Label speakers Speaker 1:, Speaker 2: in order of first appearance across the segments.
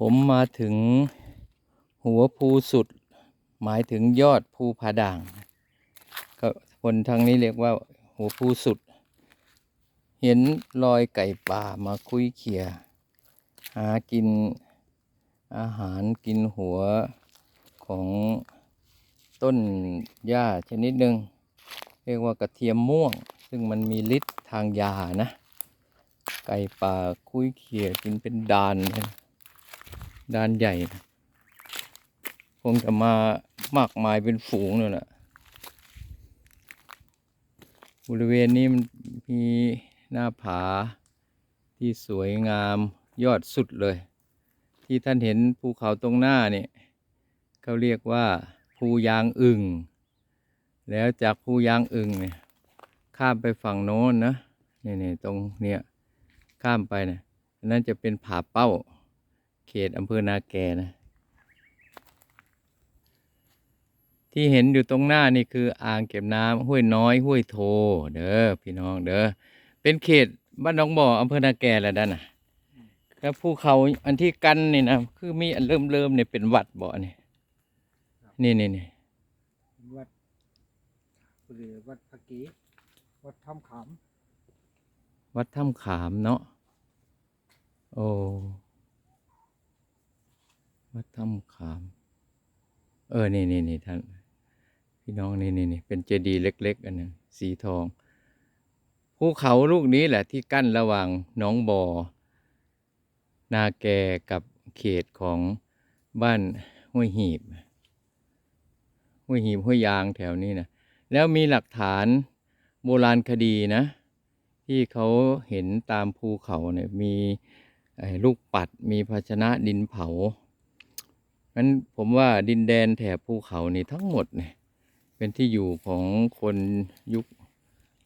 Speaker 1: ผมมาถึงหัวภูสุด หมายถึงยอดภูผาด่างก็คนทางนี้เรียกว่าหัวภูสุด เห็นรอยไก่ป่ามาคุยเขี่ยหากินอาหารกินหัวของต้นหญ้าชนิดหนึ่งเรียกว่ากระเทียมม่วง ซึ่งมันมีฤทธิ์ทางยานะ ไก่ป่าคุยเขี่ยกินเป็นดานเลย ดานใหญ่นะคงจะมามากมายเป็นฝูงเลยแหละบริเวณนี้มันมีหน้าผาที่สวยงามยอดสุดเลย ที่ท่านเห็นภูเขาตรงหน้าเนี่ยเขาเรียกว่าภูยางอึงแล้วจากภูยางอึ่งเนี่ยข้ามไปฝั่งโน้นนะนี่ๆตรงเนี้ยข้ามไปนะนั่นจะเป็นผาเป้า เขตอำเภอนาแกนะ ที่เห็นอยู่ตรงหน้านี่คืออ่างเก็บน้ำห้วยน้อยห้วยโท เด้อพี่น้องเด้อเป็นเขตบ้านหนองบ่ออำเภอนาแกแล้วด้านน่ะแล้วภูเขาอันที่กันนี่นะคือมีอันเริ่มเริ่มๆเนี่ยเป็นวัดบ่อนี่นี่นี่นี่
Speaker 2: วัดหรือวัดพระกีวัดถ้ำขาม
Speaker 1: วัดถ้ำขามเนาะโอ้ วัดถ้ำขาม เออ นี่นี่นี่ท่าน พี่น้องนี่นี่นี่เป็นเจดีย์เล็ก ๆ อันหนึงสีทอง ภูเขาลูกนี้แหละที่กั้นระหว่างหนองบอ่อ นาแกกับเขตของบ้านห้วยหีบ ห้วยหีบห้วยยางแถวนี้นะ แล้วมีหลักฐานโบราณคดีนะ ที่เขาเห็นตามภูเขาเนี่ยมีลูกปัดมีภาชนะดินเผา งั้นผมว่าดินแดนแถบภูเขานี่ทั้งหมดเนี่ยเป็นที่อยู่ของคนยุค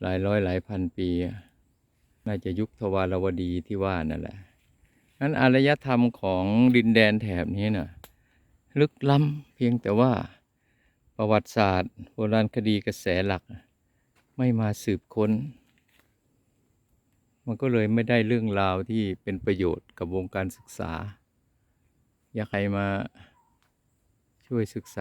Speaker 1: หลายร้อยหลายพันปี น่าจะยุคทวารวดีที่ว่านั่นแหละงั้นอารยธรรมของดินแดนแถบนี้น่ะลึกล้ำเพียงแต่ว่าประวัติศาสตร์โบราณคดีกระแสหลัก ไม่มาสืบค้น มันก็เลยไม่ได้เรื่องราวที่เป็นประโยชน์กับวงการศึกษา อยากให้มา ช่วยศึกษา